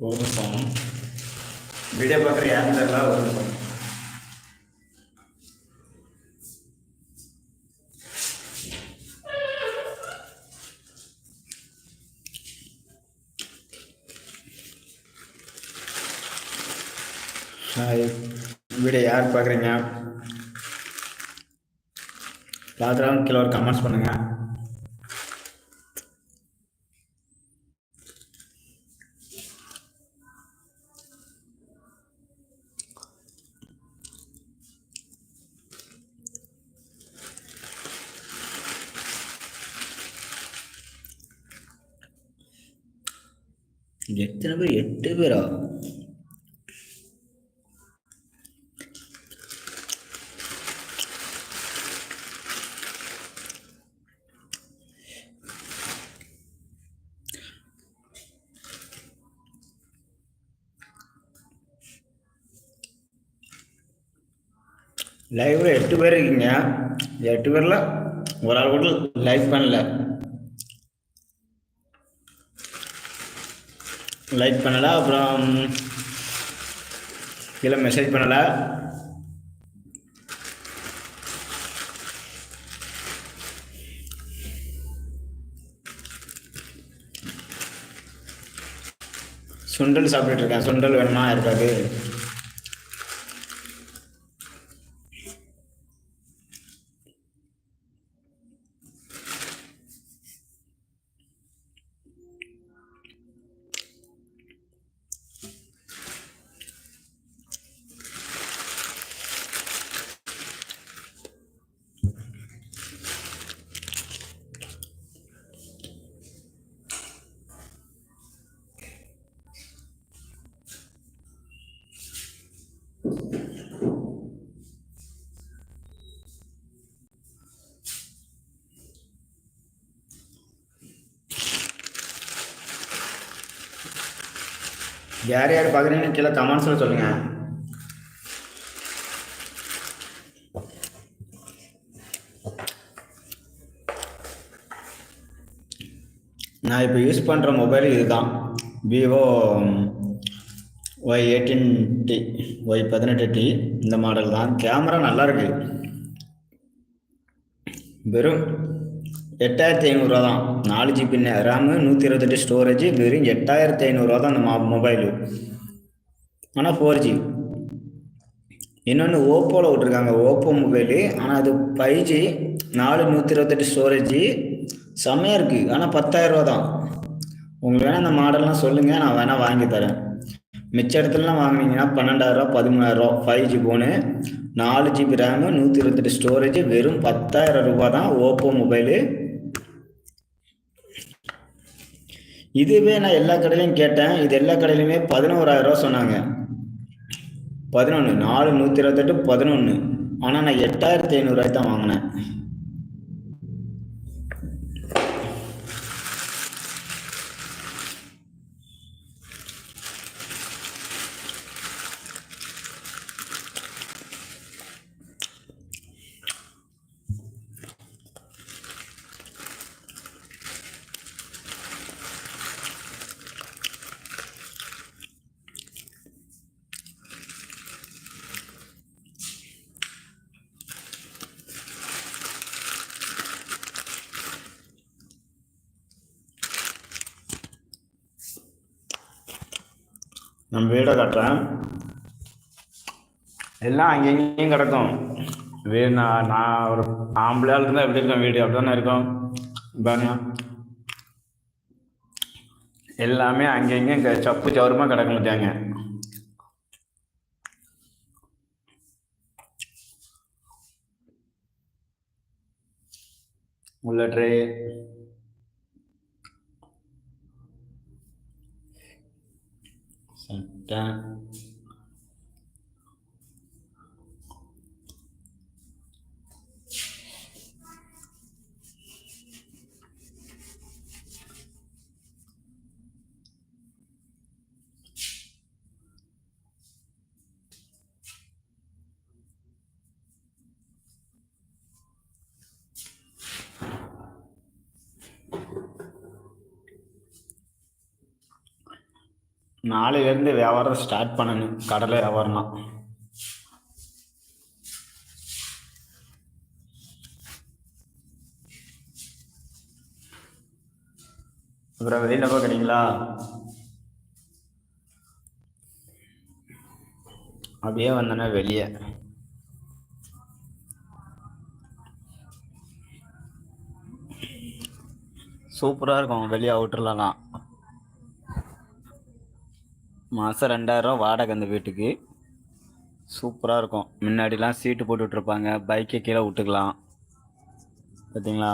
ஒரு சாமி வீடியோ பார்க்குற யாரும் தெரியல ஒரு சாமி ஹாய் வீடியோ யார் பார்க்குறீங்க? பார்க்குறவங்க கீழே ஒரு கமெண்ட்ஸ் பண்ணுங்கள் எத்தனை பேர் எட்டு பேரா? லைவ்ல எட்டு பேர் இருக்கீங்க. எட்டு பேர்ல ஒரு ஆள் கூட லைவ் பண்ணல. லைக் பண்ணலை அப்புறம் இல்லை மெசேஜ் பண்ணலை. சுண்டல் சாப்பிட்டுட்டு இருக்கேன். சுண்டல் வேணுமா இருக்காது யார் யார் பார்க்குறீங்கன்னு கீழே கமெண்ட்ஸில் சொல்லுங்கள் நான் இப்போ யூஸ் பண்ணுற மொபைல் இதுதான். Vivo Y eighteen T Y பதினெட்டு டி இந்த மாடல் தான். கேமரா நல்லா இருக்கு. வெறும் எட்டாயிரத்தி ஐநூறுரூவா தான் நாலு ஜிபி ரேமு நூற்றி இருபத்தெட்டு ஸ்டோரேஜ் வெறும் எட்டாயிரத்தி ஐநூறுரூவா தான் அந்த மா மொபைலு ஆனால் ஃபோர் ஜி இன்னொன்று ஓப்போவில் விட்ருக்காங்க ஓப்போ மொபைலு ஆனால் அது ஃபைவ் ஜி நாலு நூற்றி இருபத்தெட்டு ஸ்டோரேஜ் செம்மையாக இருக்குது ஆனால் பத்தாயிரரூவா தான் உங்களுக்கு வேணால் அந்த மாடல்லாம் சொல்லுங்கள் நான் வேணால் வாங்கி தரேன். மிச்ச இடத்துலலாம் வாங்கினீங்கன்னா பன்னெண்டாயிரரூவா பதிமூணாயிரரூவா ஃபைவ் ஜி ஃபோனு நாலு ஜிபி ரேமு நூற்றி இருபத்தெட்டு ஸ்டோரேஜ் வெறும் பத்தாயிரம் ரூபாய் தான் ஓப்போ மொபைலு இதுவே நான் எல்லா கடையிலையும் கேட்டேன். இது எல்லா கடையிலையுமே பதினோராயிரரூவா சொன்னாங்க. பதினொன்று நாலு நூற்றி இருபத்தெட்டு பதினொன்று ஆனால் நான் எட்டாயிரத்தி ஐநூறுரூவாய்க்கு தான் வாங்கினேன். நம்ம வீடை கட்டுறேன் எல்லாம் அங்கேயும் கிடக்கும். வீடு நான் நான் ஒரு ஆம்பளையால் இருந்தால் எப்படி இருக்கும் வீடு? அப்படி தானே இருக்கும். பாருங்க. எல்லாமே அங்கேயும் சப்பு சவுரமாக கிடக்க மாட்டாங்க உள்ள ட்ரே சட்டை நாளையிலேருந்து வியாபாரம் ஸ்டார்ட் பண்ணணும் கடலை வியாபாரம்லாம் அப்புறம் வெளியில் பார்க்குறீங்களா அப்படியே வந்தேன்னா வெளியே. சூப்பராக இருக்கும் வெளியே அவுட்டர்லலாம் மாதம் ரெண்டாயிரம் வாடகை அந்த வீட்டுக்கு. சூப்பராக இருக்கும். முன்னாடிலாம் சீட்டு போட்டு விட்ருப்பாங்க பைக்கை கீழே விட்டுக்கலாம். பார்த்தீங்களா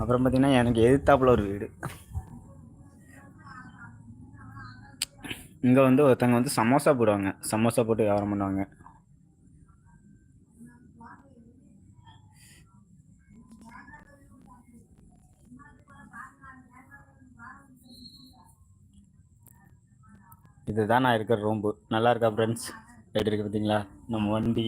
அப்புறம் பார்த்தீங்கன்னா எனக்கு எதிர்த்தாப்புல ஒரு வீடு. இங்கே வந்து ஒருத்தங்க வந்து சமோசா போடுவாங்க. சமோசா போட்டு வியாபாரம் பண்ணுவாங்க. இதுதான் நான் இருக்கிற ரூம்பு நல்லா இருக்கா ஃப்ரெண்ட்ஸ் எப்படி இருக்கு பார்த்தீங்களா? நம்ம வண்டி.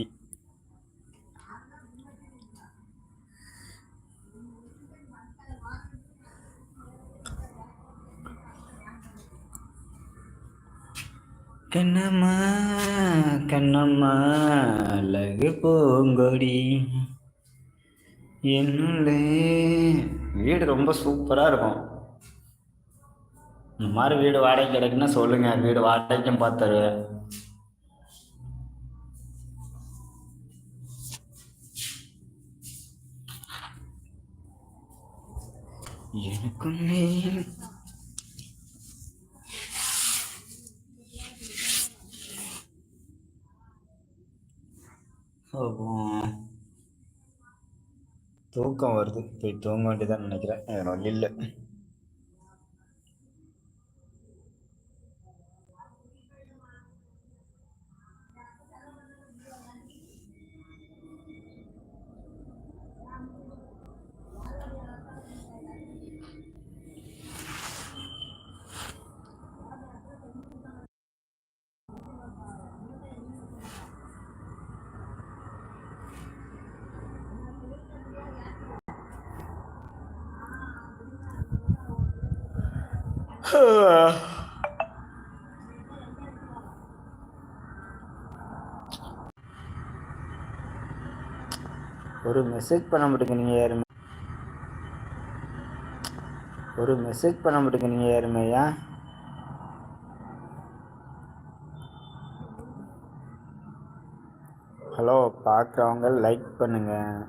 கண்ணம்மா கண்ணம்மா அழகு பூங்கொடி. என்னுள்ளே வீடு ரொம்ப சூப்பராக இருக்கும். இந்த மாதிரி வீடு வாடகை கிடைக்குன்னா சொல்லுங்க. வீடு வாடகைக்கும் பார்த்து தருவேன் தூக்கம் வருது. போய் தூங்க வேண்டியதான் நினைக்கிறேன். வேற வழி இல்லை. ஒரு மெசேஜ் பண்ண மாட்டேங்கிறீங்க யாருமே. ஒரு மெசேஜ் பண்ண மாட்டேங்கிறீங்க யாருமே ஏன் ஹலோ பார்க்குறவங்க லைக் பண்ணுங்கள்